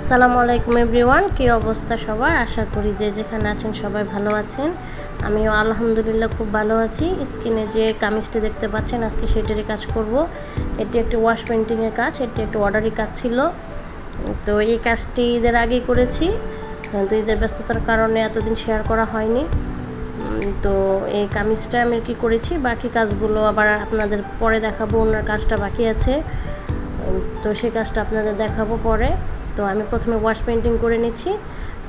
আসসালামু আলাইকুম এভরিওয়ান, কী অবস্থা সবার? আশা করি যে যেখানে আছেন সবাই ভালো আছেন। আমিও আলহামদুলিল্লাহ খুব ভালো আছি। স্কিনে যে কামিজটি দেখতে পাচ্ছেন, আজকে সেটারই কাজ করব। এটি একটি ওয়াশ পেন্টিংয়ের কাজ, এটি একটি অর্ডারি কাজ ছিল। তো এই কাজটি ঈদের আগেই করেছি। তো ঈদের ব্যস্ততার কারণে এতদিন শেয়ার করা হয়নি। তো এই কামিজটা আমি কি করেছি, বাকি কাজগুলো আবার আপনাদের পরে দেখাবো ওনার কাজটা বাকি আছে। তো সেই কাজটা আপনাদের দেখাবো পরে। তো আমি প্রথমে ওয়াশ পেন্টিং করে নিচ্ছি।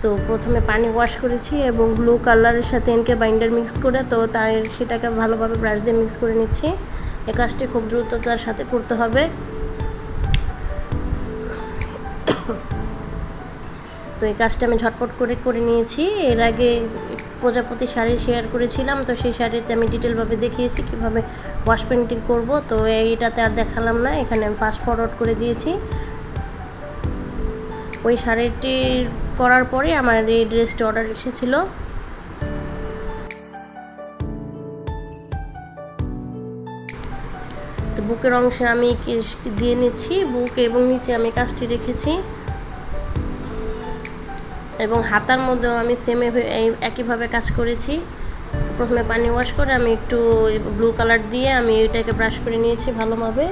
তো প্রথমে পানি ওয়াশ করেছি এবং ব্লু কালারের সাথে এনকে বাইন্ডার মিক্স করে তো তাই সেটাকে ভালোভাবে ব্রাশ দিয়ে মিক্স করে নিচ্ছি। এই কাজটি খুব দ্রুততার সাথে করতে হবে। তো এই কাজটা আমি ঝটপট করে করে নিয়েছি। এর আগে প্রজাপতি শাড়ি শেয়ার করেছিলাম, তো সেই শাড়িতে আমি ডিটেলভাবে দেখিয়েছি কীভাবে ওয়াশ পেন্টিং করব। তো এইটাতে আর দেখালাম না, এখানে আমি ফাস্ট ফরওয়ার্ড করে দিয়েছি। ওই শাড়িটি করার পরে আমার এই ড্রেসটি অর্ডার এসেছিল। বুকের অংশে আমি দিয়ে নিচ্ছি, বুক এবং নিচে আমি কাজটি রেখেছি। এবং হাতার মধ্যেও আমি সেম একইভাবে কাজ করেছি। প্রথমে পানি ওয়াশ করে আমি একটু ব্লু কালার দিয়ে আমি এটাকে ব্রাশ করে নিয়েছি ভালোভাবে।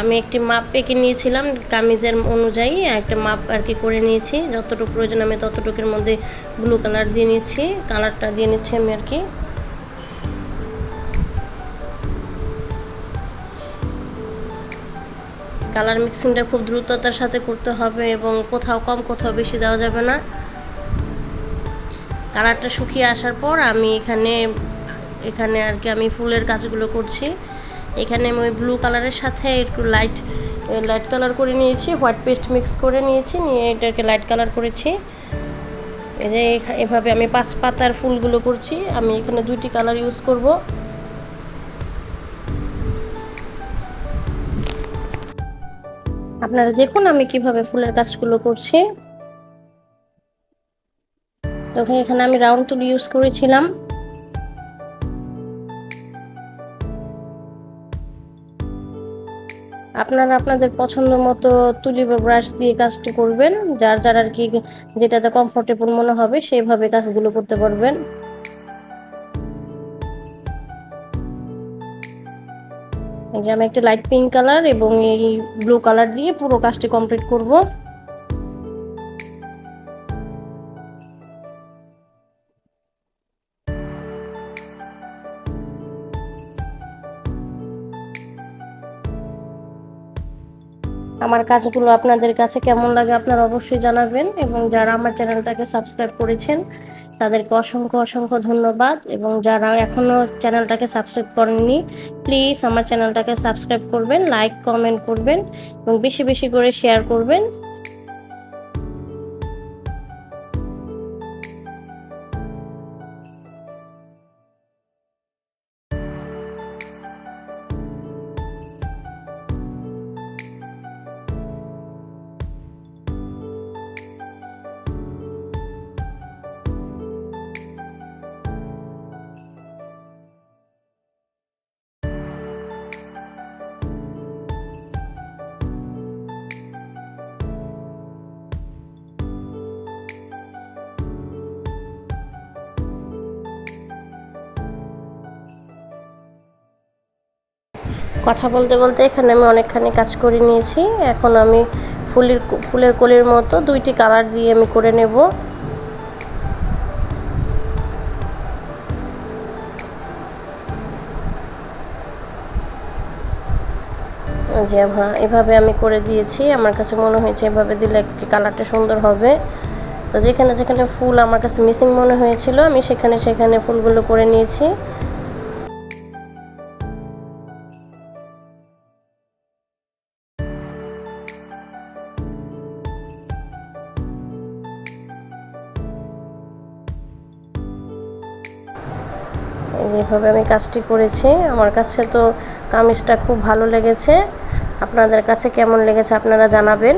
আমি একটি মাপ পেকে নিয়েছিলাম, কামিজের অনুযায়ী একটা মাপ আর কি করে নিয়েছি। যতটুকু প্রয়োজন আমি ততটুকুর মধ্যে ব্লু কালার দিয়ে নিচ্ছি কালারটা দিয়ে নিচ্ছি আমি আর কি। কালার মিক্সিংটা খুব দ্রুততার সাথে করতে হবে এবং কোথাও কম, কোথাও বেশি দেওয়া যাবে না। কালারটা শুকিয়ে আসার পর আমি এখানে এখানে আর কি আমি ফুলের কাজগুলো করছি। এখানে আমি ওই ব্লু কালারের সাথে একটু লাইট লাইট কালার করে নিয়েছি হোয়াইট পেস্ট মিক্স করে নিয়েছি, নিয়ে এটাকে লাইট কালার করেছি। এই যে এভাবে আমি পাঁচ পাতার ফুলগুলো করছি, আমি এখানে দুইটি কালার ইউজ করব। আপনারা দেখুন আমি কীভাবে ফুলের কাজগুলো করছি। তখন এখানে আমি রাউন্ড তুলি ইউজ করেছিলাম। আপনারা আপনাদের পছন্দ মতো তুলি বা ব্রাশ দিয়ে কাজটি করবেন, যার যার আর কি যেটাতে কমফোর্টেবল মনে হবে সেইভাবে কাজগুলো করতে পারবেন। যে আমি একটা লাইট পিঙ্ক কালার এবং এই ব্লু কালার দিয়ে পুরো কাজটি কমপ্লিট করব। আমার কাজগুলো আপনাদের কাছে কেমন লাগে আপনারা অবশ্যই জানাবেন এবং যারা আমার চ্যানেলটাকে সাবস্ক্রাইব করেছেন, তাদেরকে অসংখ্য অসংখ্য ধন্যবাদ এবং যারা এখনও চ্যানেলটাকে সাবস্ক্রাইব করেননি, প্লিজ আমার চ্যানেলটাকে সাবস্ক্রাইব করবেন, লাইক, কমেন্ট করবেন এবং বেশি বেশি করে শেয়ার করবেন। কথা বলতে বলতে এখানে আমি অনেকখানি কাজ করে নিয়েছি। এখন আমি ফুলের ফুলের কলির মতো দুইটি কালার দিয়ে আমি করে নেব। যে এভাবে আমি করে দিয়েছি। আমার কাছে মনে হয়েছে এভাবে দিলে কালারটা সুন্দর হবে। তো যেখানে যেখানে ফুল আমার কাছে মিসিং মনে হয়েছিল, আমি সেখানে সেখানে ফুলগুলো করে নিয়েছি। যেভাবে আমি কাজটি করেছি। আমার কাছে তো কামিজটা খুব ভালো লেগেছে। আপনাদের কাছে কেমন লেগেছে আপনারা জানাবেন।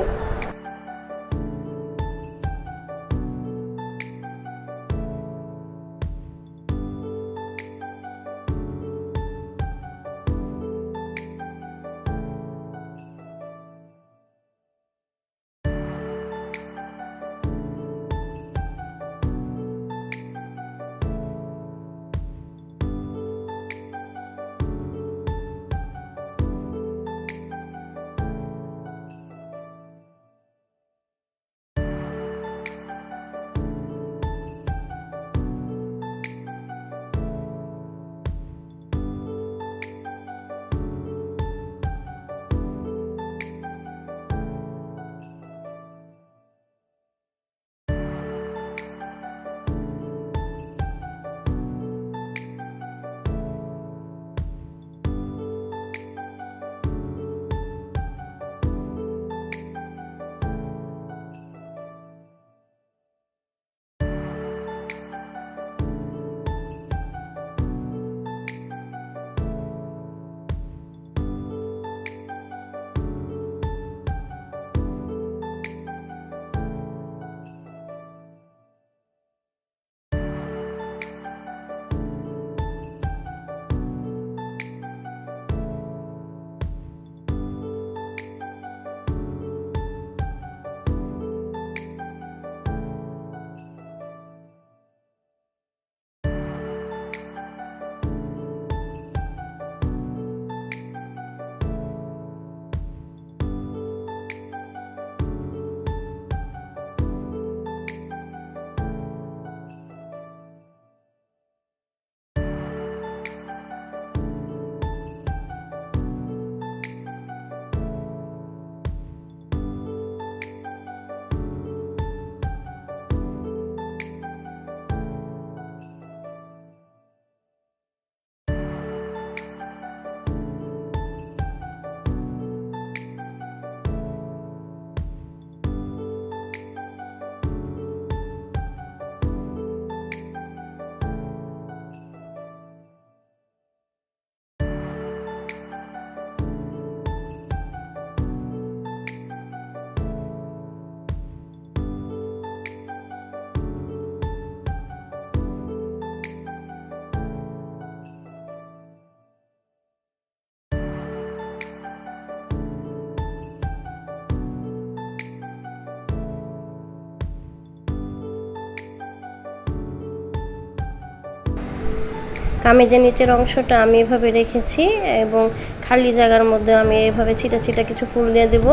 কামিজের নিচের অংশটা আমি এভাবে রেখেছি এবং খালি জায়গার মধ্যে আমি এভাবে ছিটা ছিটা কিছু ফুল দিয়ে দেবো।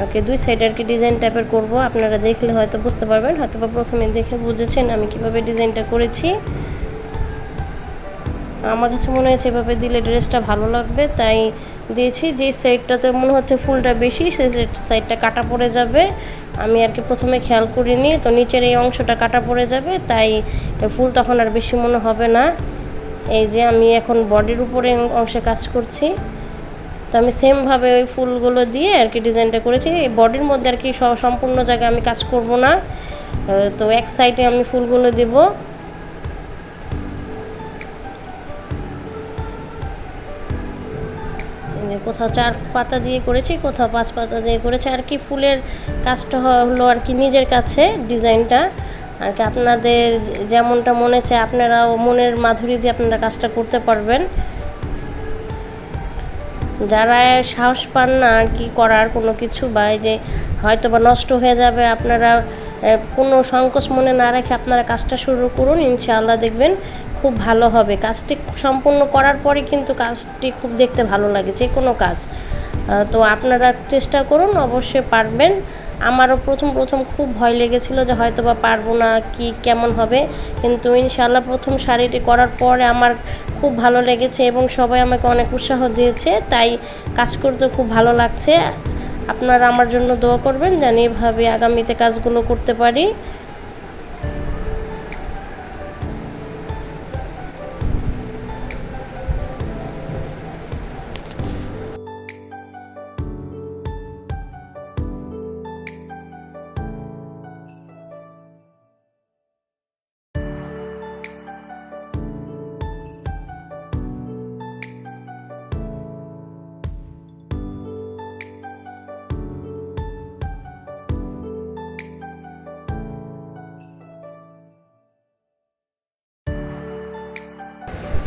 আর দুই সাইডে আর কি ডিজাইন টাইপের করব। আপনারা দেখলে হয়তো বুঝতে পারবেন হয়তো বা প্রথমে দেখে বুঝেছেন আমি কীভাবে ডিজাইনটা করেছি। আমার কাছে মনে হয়েছে এভাবে দিলে ড্রেসটা ভালো লাগবে, তাই দিয়েছি। যে সাইডটাতে মনে হচ্ছে ফুলটা বেশি সেই সাইডটা কাটা পড়ে যাবে। আমি আর কি প্রথমে খেয়াল করিনি, তো নিচের এই অংশটা কাটা পড়ে যাবে, তাই ফুল তখন আর বেশি মনে হবে না। এই যে আমি এখন বডির উপরে অংশে কাজ করছি। তো আমি সেমভাবে ওই ফুলগুলো দিয়ে আর কি ডিজাইনটা করেছি। এই বডির মধ্যে আর কি সম্পূর্ণ জায়গায় আমি কাজ করব না। তো এক সাইডে আমি ফুলগুলো দেবো। কোথাও চার পাতা দিয়ে করেছি, কোথাও পাঁচ পাতা দিয়ে করেছি। আর কি ফুলের কাজটা হলো আর কি নিজের কাছে ডিজাইনটা। আর কি আপনাদের যেমনটা মনে চায় আপনারাও মনের মাধুরী দিয়ে আপনারা কাজটা করতে পারবেন। যারা সাহস পান না আর কি করার কোনো কিছু বা যে হয়তো বা নষ্ট হয়ে যাবে, আপনারা কোনো সংকোচ মনে না রেখে আপনারা কাজটা শুরু করুন, ইনশাআল্লাহ দেখবেন খুব ভালো হবে। কাজটি সম্পূর্ণ করার পরে কিন্তু কাজটি খুব দেখতে ভালো লাগে, যে কোনো কাজ। তো আপনারা চেষ্টা করুন, অবশ্যই পারবেন। আমারও প্রথম প্রথম খুব ভয় লেগেছিল যে হয়তো বা পারব না, কি, কেমন হবে। কিন্তু ইনশাল্লাহ প্রথম শাড়িটি করার পরে আমার খুব ভালো লেগেছে এবং সবাই আমাকে অনেক উৎসাহ দিয়েছে, তাই কাজ করতে খুব ভালো লাগছে। আপনারা আমার জন্য দোয়া করবেন যেন এভাবে আগামীতে কাজগুলো করতে পারি।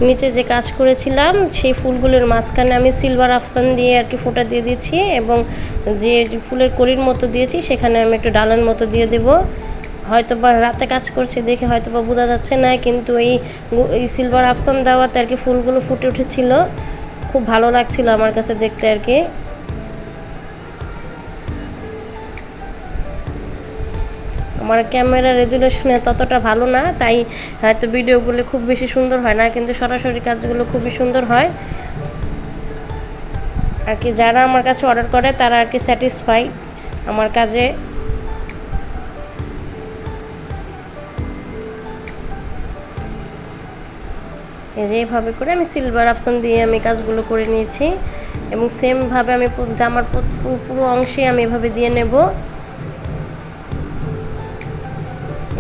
নিচে যে কাজ করেছিলাম, সেই ফুলগুলোর মাঝখানে আমি সিলভার আফসান দিয়ে আর কি ফোটা দিয়ে দিচ্ছি এবং যে ফুলের কড়ির মতো দিয়েছি, সেখানে আমি একটু ডালের মতো দিয়ে দেবো। হয়তো বা রাতে কাজ করছে দেখে হয়তো বা বোঝা যাচ্ছে না, কিন্তু এই এই সিলভার আফসান দেওয়াতে আর কি ফুলগুলো ফুটে উঠেছিল। খুব ভালো লাগছিল আমার কাছে দেখতে আর কি। আমার ক্যামেরা রেজুলেশনে ততটা ভালো না, তাই হয়তো ভিডিওগুলো খুব বেশি সুন্দর হয় না, কিন্তু সরাসরি কাজগুলো খুবই সুন্দর হয়। আর কি যারা আমার কাছে অর্ডার করে, তারা আর কি স্যাটিসফাই আমার কাজে। এই যে এইভাবে করে আমি সিলভার অপশান দিয়ে আমি কাজগুলো করে নিয়েছি, এবং সেমভাবে আমি জামার পুরো অংশে আমি এভাবে দিয়ে নেব।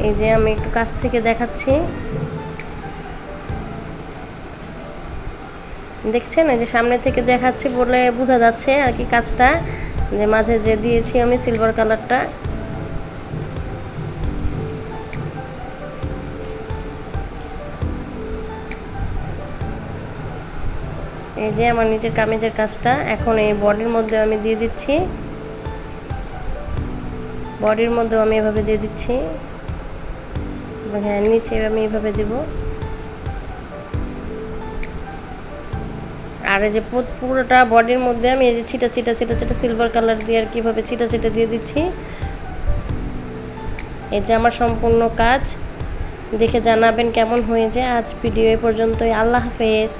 এই যে আমি একটু কাছ থেকে দেখাচ্ছি। দেখছেন? এই যে সামনে থেকে দেখাচ্ছি বলে বোঝা যাচ্ছে আর কি কাজটা। যে মাঝে যে দিয়েছি আমি সিলভার কালারটা এই যে আমার নিচের কামিজের কাজটা। এখন এই বডির মধ্যে আমি দিয়ে দিচ্ছি। বডির মধ্যেও আমি এভাবে দিয়ে দিচ্ছি। হ্যাঁ নিচে আমি এইভাবে দেব। আর এই যে পুরোটা বডির মধ্যে আমি এই যে ছিটা ছিটা ছিটা ছিটা সিলভার কালার দিয়ে আর কীভাবে ছিটা ছিটা দিয়ে দিচ্ছি। এই যে আমার সম্পূর্ণ কাজ। দেখে জানাবেন কেমন হয়েছে আজ ভিডিও এ পর্যন্তই। আল্লাহ হাফেজ।